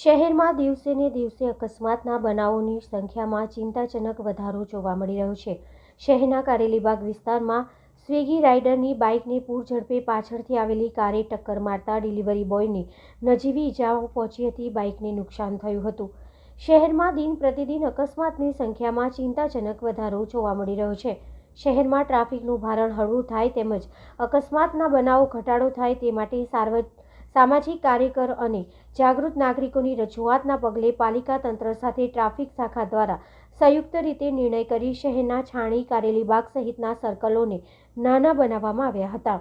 શહેરમાં દિવસે ને દિવસે અકસ્માતના બનાવોની સંખ્યામાં ચિંતાજનક વધારો જોવા મળી રહ્યો છે. શહેરના કારેલીબાગ વિસ્તારમાં સ્વિગી રાઇડરની બાઇકને પૂર ઝડપે પાછળથી આવેલી કારે ટક્કર મારતા ડિલિવરી બોયને નજીવી ઇજાઓ પહોંચી હતી, બાઇકને નુકસાન થયું હતું. શહેરમાં દિન પ્રતિદિન અકસ્માતની સંખ્યામાં ચિંતાજનક વધારો જોવા મળી રહ્યો છે. શહેરમાં ટ્રાફિકનું ભારણ હળવું થાય તેમજ અકસ્માતના બનાવો ઘટાડો થાય તે માટે સાર્વ સામાજિક કાર્યકર અને જાગૃત નાગરિકોની રજૂઆતના પગલે પાલિકા તંત્ર સાથે ટ્રાફિક શાખા દ્વારા સંયુક્ત રીતે નિર્ણય કરી શહેરના છાણી કારેલીબાગ સહિતના સર્કલોને નાના બનાવવામાં આવ્યા હતા.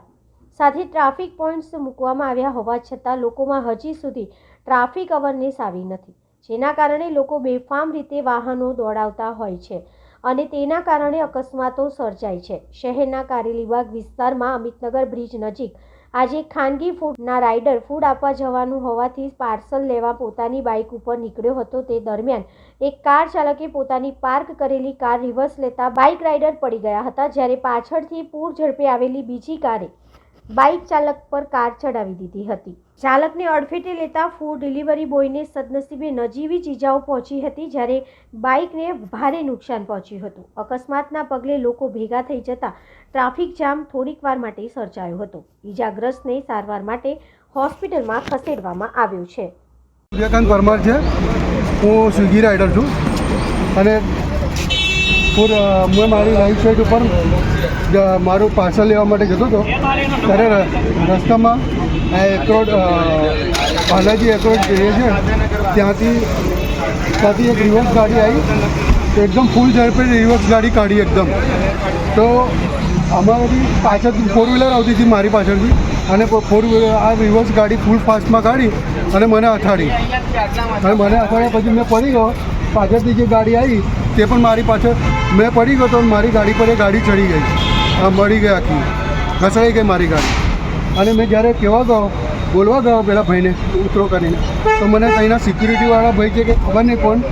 સાથે ટ્રાફિક પોઈન્ટ્સ મૂકવામાં આવ્યા હોવા છતાં લોકોમાં હજી સુધી ટ્રાફિક અવરનેસ આવી નથી, જેના કારણે લોકો બેફામ રીતે વાહનો દોડાવતા હોય છે અને તેના કારણે અકસ્માતો સર્જાય છે. શહેરના કારેલીબાગ વિસ્તારમાં અમિતનગર બ્રિજ નજીક આજે ખાનગી ફૂડના રાઇડર ફૂડ આપવા જવાનું હોવાથી પાર્સલ લેવા પોતાની બાઇક ઉપર નીકળ્યો હતો તે દરમિયાન એક કાર ચાલકે પોતાની પાર્ક કરેલી કાર રિવર્સ લેતા બાઇક રાઇડર પડી ગયા હતા જ્યારે પાછળથી પૂર ઝડપે આવેલી બીજી કારે બાઇક ચાલક પર કાર ચડાવી દીધી હતી. ચાલકને અડફેટે લેતા ફૂડ ડિલિવરી બોયને સદનસીબે નજીવી ઇજાઓ પહોંચી હતી જ્યારે બાઇકને ભારે નુકસાન પહોંચ્યું હતું. અકસ્માતના પગલે લોકો ભેગા થઈ જતા ટ્રાફિક જામ થોડીક વાર માટે સર્જાયો હતો. ઇજાગ્રસ્તને સારવાર માટે હોસ્પિટલમાં ખસેડવામાં આવ્યો છે. વિવેકાંત પરમાર છે. હું સ્વિગી રાઇડર છું અને પૂર મેં મારી રાઈટ સાઈડ ઉપર જ મારું પાર્સલ લેવા માટે જતો હતો. ત્યારે રસ્તામાં આ એક્રોડ બાલાજી એક્રોડ એ છે ત્યાંથી ત્યાંથી એક રિવર્સ ગાડી આવી. તો એકદમ ફૂલ ઝડપે રિવર્સ ગાડી કાઢી એકદમ. તો અમારી પાછળ ફોર વ્હીલર આવતી હતી મારી પાછળથી. અને ફોર વ્હીલર આ રિવર્સ ગાડી ફૂલ ફાસ્ટમાં કાઢી અને મને અથાડી. અને મને અથાડ્યા પછી મેં પડી ગયો. પાછળથી જે ગાડી આવી તે પણ મારી પાછળ મેં પડી ગયો તો મારી ગાડી પર એ ગાડી ચડી ગઈ. મળી ગઈ આખી. ઘસડાઈ ગઈ મારી ગાડી. અને મેં જ્યારે કહેવા ગયો, બોલવા ગયો પેલા ભાઈને ઉતરો કરીને, તો મને અહીંના સિક્યુરિટીવાળા ભાઈ કે, ખબર નહીં કોણ?